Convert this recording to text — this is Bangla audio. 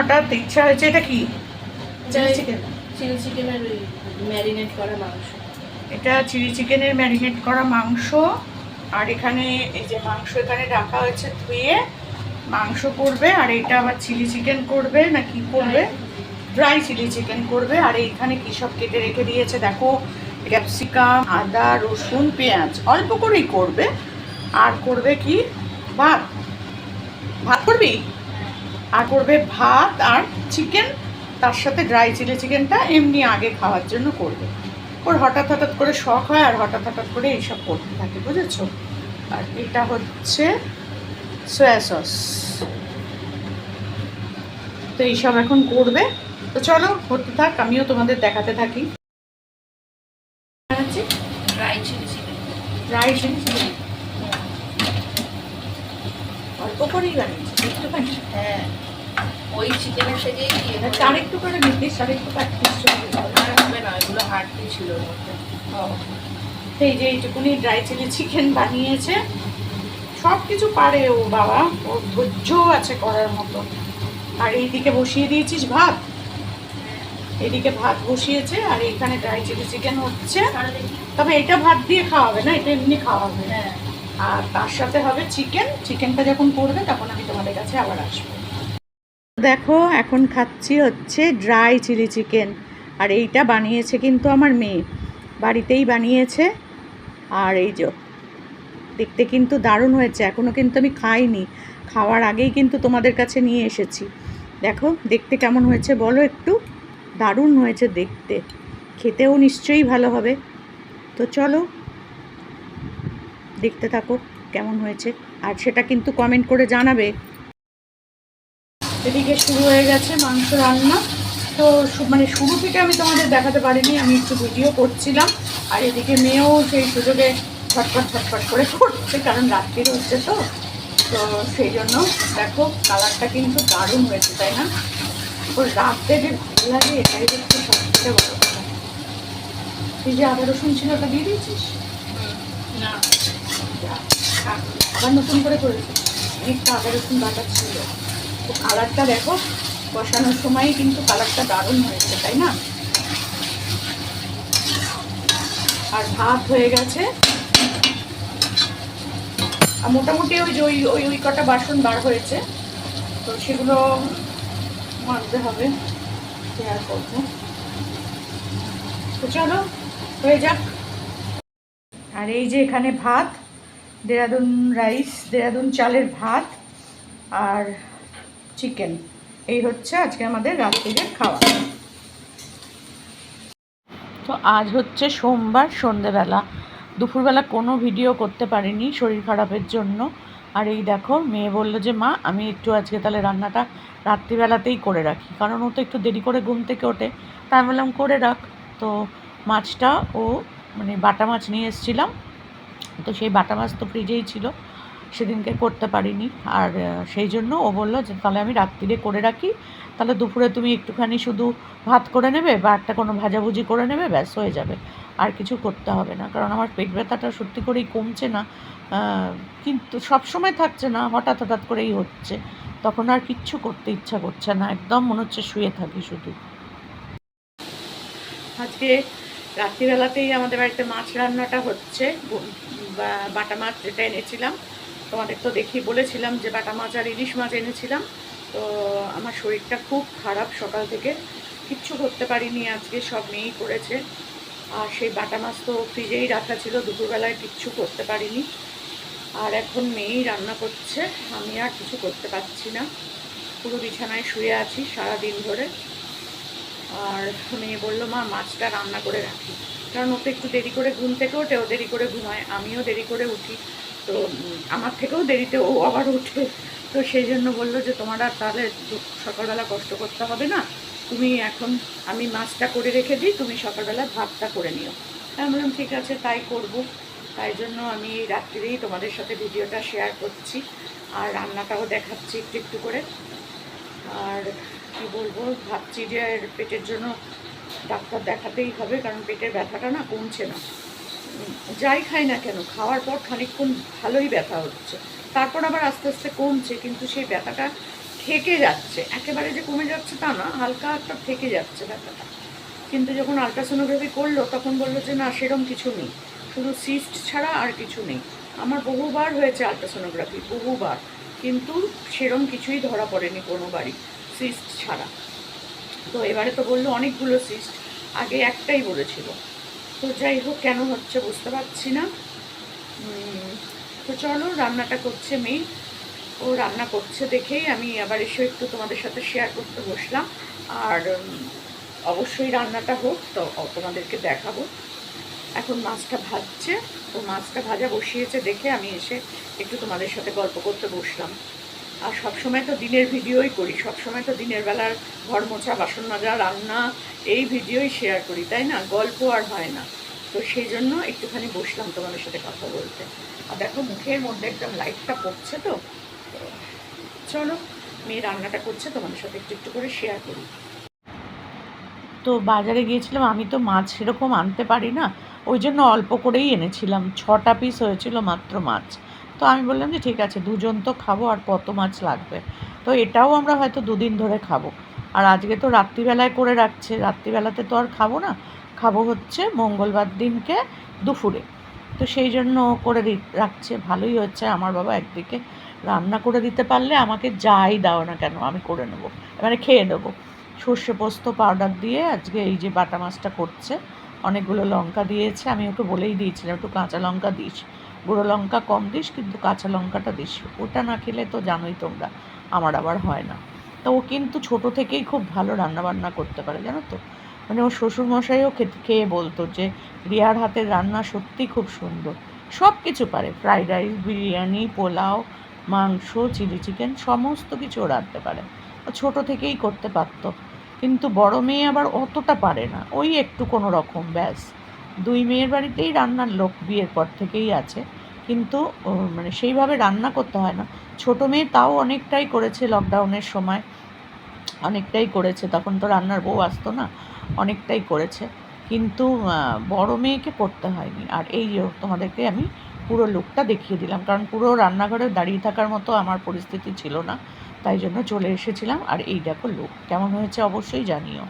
হঠাৎ ইচ্ছা হয়েছে এটা কি? Chilli chicken? চিলি চিকেনের ম্যারিনেট করা মাংস। এটা চিলি চিকেনের ম্যারিনেট করা মাংস আর এখানে এই যে মাংস এখানে রাখা হয়েছে ধুয়ে মাংস করবে আর এটা আবার চিলি চিকেন করবে না কি করবে? ড্রাই চিলি চিকেন করবে আর এইখানে কি সব কেটে রেখে দিয়েছে? দেখো ক্যাপসিকাম আদা রসুন পেঁয়াজ অল্প করেই করবে আর করবে কি? ভাত। ভাত করবি? আর করবে ভাত আর চিকেন তার সাথে ড্রাই চিলি চিকেনটা এমনি আগে খাওয়ার জন্য করবে। ওর হঠাৎ হঠাৎ করে শখ হয় আর হঠাৎ হঠাৎ করে এইসব করতে থাকে বুঝেছ? আর এটা হচ্ছে সয়া সস তো এইসব এখন করবে। তো চলো করতে থাক আমিও তোমাদের দেখাতে থাকি। ড্রাই চিলি চিকেন ড্রাই অল্প করেই বানিয়েছি একটুখানি হ্যাঁ। ওই চিকেনের থেকেই দিয়ে দেবো। আর একটু করে নিতিস আর একটু কাটতিস আর হবে না এগুলো হাড্ডি ছিল এই যে এইটুকুনি ড্রাই চিলি চিকেন বানিয়েছে সব কিছু পারে ও বাবা ওর ধৈর্য আছে করার মতো। আর এইদিকে বসিয়ে দিয়েছিস ভাত? এদিকে ভাত বসিয়েছে আর এখানে ড্রাই চিলি চিকেন হচ্ছে। তবে এটা ভাত দিয়ে খাওয়াবে না এটা এমনি খাওয়াবে। হ্যাঁ। আর তার সাথে হবে চিকেন চিকেনটা যখন করবে তখন আমি তোমাদের কাছে আবার আসব। দেখো, এখন খাচ্ছি হচ্ছে ড্রাই চিলি চিকেন আর এইটা বানিয়েছে কিন্তু আমার মেয়ে। বাড়িতেই বানিয়েছে। আর এই যে, দেখতে কিন্তু দারুণ হয়েছে। এখনও কিন্তু আমি খাইনি। খাওয়ার আগেই কিন্তু তোমাদের কাছে নিয়ে এসেছি। দেখো, দেখতে কেমন হয়েছে বলো একটু? দারুণ হয়েছে দেখতে। খেতেও নিশ্চয়ই ভালো হবে। তো চলো, দেখতে থাকো কেমন হয়েছে। আর সেটা কিন্তু কমেন্ট করে জানাবে। এদিকে শুরু হয়ে গেছে মাংস রান্না। তো মানে শুরু থেকে আমি তোমাদের দেখাতে পারিনি আমি একটু ভিডিও করছিলাম। আর এদিকে মেয়েও সেই সুযোগে ছটফট ছটফট করে করছে কারণ রাত্রির হচ্ছে তো। তো সেই জন্য দেখো কালারটা কিন্তু দারুণ হয়েছে তাই না? ওর রাত্রে যে ভালো লাগে এটাই হচ্ছে সবথেকে বড় কথা। তুই যে আদা রসুন ছিল ওটা দিয়ে দিয়েছিস? না। আবার নতুন করে করেছি অনেকটা আদা রসুন বাটা ছিল। তো কালারটা দেখো, বসানোর সময় কিন্তু কালারটা দারুণ হয়েছে, তাই না? আর ভাত হয়ে গেছে। আর মোটামুটি ওই যে ওই ওই ওই কটা বাসন বার হয়েছে, তো সেগুলো মাজতে হবে শেয়ার করব। তো চলো, হয়ে যাক। আর এই যে এখানে ভাত, দেরাদুন রাইস, দেরাদুন চালের ভাত, আর চিকেন এই হচ্ছে আজকে আমাদের রাত্রিরের খাওয়া। তো আজ হচ্ছে সোমবার, সন্ধেবেলা। দুপুরবেলা কোনো ভিডিও করতে পারিনি শরীর খারাপের জন্য। আর এই দেখো, মেয়ে বলল যে, মা, আমি একটু আজকে তাহলে রান্নাটা রাত্রিবেলাতেই করে রাখি। কারণ ও তো একটু দেরি করে ঘুম থেকে ওঠে। তাই বললাম, করে রাখ। তো মাছটা ও মানে বাটা মাছ নিয়ে এসেছিলাম। তো সেই বাটা মাছ তো ফ্রিজেই ছিল। সেদিনকে করতে পারিনি। আর সেই জন্য ও বলল যে, তাহলে আমি রাত্রিরে করে রাখি। তাহলে দুপুরে তুমি একটুখানি শুধু ভাত করে নেবে বা একটা কোনো ভাজাভুজি করে নেবে, ব্যাস, হয়ে যাবে। আর কিছু করতে হবে না। কারণ আমার পেট ব্যথাটা সত্যি করেই কমছে না। কিন্তু সব সময় থাকছে না, হঠাৎ হঠাৎ করেই হচ্ছে। তখন আর কিচ্ছু করতে ইচ্ছা করছে না। একদম মনে হচ্ছে শুয়ে থাকি শুধু। আজকে রাত্রিবেলাতেই আমাদের বাড়িতে মাছ রান্নাটা হচ্ছে। বাটা মাছ যেটা এনেছিলাম। তোমাদের তো দেখি বলেছিলাম যে বাটা মাছ আর ইলিশ মাছ এনেছিলাম। তো আমার শরীরটা খুব খারাপ সকাল থেকে। কিচ্ছু করতে পারিনি আজকে, সব মেয়েই করেছে। আর সেই বাটা মাছ তো ফ্রিজেই রাখা ছিল, দুপুরবেলায় কিচ্ছু করতে পারিনি। আর এখন মেয়েই রান্না করছে, আমি আর কিছু করতে পারছি না। পুরো বিছানায় শুয়ে আছি সারা দিন ধরে। আর মেয়ে বলল, মা, মাছটা রান্না করে রাখি। কারণ ও তো একটু দেরি করে ঘুম থেকে ওঠে, ও দেরি করে ঘুমায়, আমিও দেরি করে উঠি। তো আমার থেকেও দেরিতে ও আবার ওঠে তো সেই জন্য বলল যে, তোমার আর তাহলে সকালবেলা কষ্ট করতে হবে না। তুমি এখন আমি মাছটা করে রেখে দিই, তুমি সকালবেলা ভাতটা করে নিও। আমি বললাম, ঠিক আছে, তাই করব। তাই জন্য আমি এই রাত্রিরেই তোমাদের সাথে ভিডিওটা শেয়ার করছি আর রান্নাটাও দেখাচ্ছি একটু একটু করে। আর কি বলব, ভাবছি যে পেটের জন্য ডাক্তার দেখাতেই হবে, কারণ পেটের ব্যথাটা না কমছে না। যাই খাই না কেন, খাওয়ার পর খানিকক্ষণ ভালোই ব্যথা হচ্ছে। তারপর আবার আস্তে আস্তে কমছে, কিন্তু সেই ব্যথাটা থেকে যাচ্ছে। একেবারে যে কমে যাচ্ছে তা না, হালকা একটা থেকে যাচ্ছে ব্যথাটা। কিন্তু যখন আলট্রাসোনোগ্রাফি করল, তখন বলল যে না, সেরম কিছু নেই। শুধু সিস্ট ছাড়া আর কিছু নেই। আমার বহুবার হয়েছে আলট্রাসোনোগ্রাফি বহুবার। কিন্তু সেরম কিছুই ধরা পড়েনি কোনোবারই সিস্ট ছাড়া। তো এবারে তো বলল অনেকগুলো সিস্ট আগে একটাই বলেছিল। তো যাই হোক, কেন হচ্ছে বুঝতে পারছি না। তো চলো, রান্নাটা করছে মেয়ে। ও রান্না করছে দেখেই আমি আবার এসে একটু তোমাদের সাথে শেয়ার করতে বসলাম। আর অবশ্যই রান্নাটা হোক, তো তোমাদেরকে দেখাবো। এখন মাছটা ভাজছে। ও মাছটা ভাজা বসিয়েছে দেখে আমি এসে একটু তোমাদের সাথে গল্প করতে বসলাম। আর সবসময় তো দিনের ভিডিওই করি, সবসময় তো দিনের বেলার ঘর মোছা, বাসন মাজা, রান্না, এই ভিডিওই শেয়ার করি, তাই না? গল্প আর হয় না। তো সেই জন্য একটুখানি বসলাম তোমাদের সাথে কথা বলতে। আর দেখো, মুখের মধ্যে একদম লাইটটা পড়ছে তো। চলো, মেয়ে রান্নাটা করছে, তোমাদের সাথে একটু একটু করে শেয়ার করি। তো বাজারে গিয়েছিলাম, আমি তো মাছ সেরকম আনতে পারি না। ওই জন্য অল্প করেই এনেছিলাম, ছটা পিস হয়েছিল মাত্র মাছ। তো আমি বললাম যে ঠিক আছে, দুজন তো খাব আর কত মাছ লাগবে। তো এটাও আমরা হয়তো দুদিন ধরে খাব। আর আজকে তো রাত্রিবেলায় করে রাখছে। রাত্রিবেলাতে তো আর খাব না। খাব হচ্ছে মঙ্গলবার দিনকে দুপুরে। তো সেই জন্য করে দি, রাখছে। ভালোই হচ্ছে। আমার বাবা একদিকে রান্না করে দিতে পারলে আমাকে যাই দাও না কেন, আমি করে নেব। মানে খেয়ে নেব। সর্ষে পোস্ত, পাউডার দিয়ে আজকে এই যে বাটা মাছটা করছে, অনেকগুলো লঙ্কা দিয়েছে। আমি ওকে বলেই দিয়েছিলাম, একটু কাঁচা লঙ্কা দিস। গুঁড়ো লঙ্কা কম দিস, কিন্তু কাঁচা লঙ্কাটা দিস। ওটা না খেলে তো জানোই তোমরা, আমার আবার হয় না। তো ও কিন্তু ছোট থেকেই খুব ভালো রান্না বান্না করতে পারে, জানো তো? মানে ওর শ্বশুরমশাইও খেয়ে বলতো যে, রিয়ার হাতের রান্না সত্যি খুব সুন্দর। সব কিছু পারে, ফ্রাইড রাইস, বিরিয়ানি, পোলাও, মাংস, চিলি চিকেন, সমস্ত কিছু ও রাঁধতে পারে। ছোটো থেকেই করতে পারতো। কিন্তু বড় মেয়ে আবার অতটা পারে না, ওই একটু কোনো রকম, ব্যাস। দুই মেয়ের বাড়িতেই রান্নার লোক বিয়ের পর থেকেই আছে। কিন্তু মানে সেইভাবে রান্না করতে হয় না। ছোটো মেয়ে তাও অনেকটাই করেছে লকডাউনের সময়। অনেকটাই করেছে। তখন তো রান্নার বউ আসতো না, অনেকটাই করেছে। কিন্তু বড় মেয়েকে করতে হয়নি। আর এই তোমাদেরকে আমি পুরো লুকটা দেখিয়ে দিলাম। কারণ পুরো রান্নাঘরে দাঁড়িয়ে থাকার মতো আমার পরিস্থিতি ছিল না। তাই জন্য চলে এসেছিলাম। আর এই দেখো লুক কেমন হয়েছে অবশ্যই জানিও।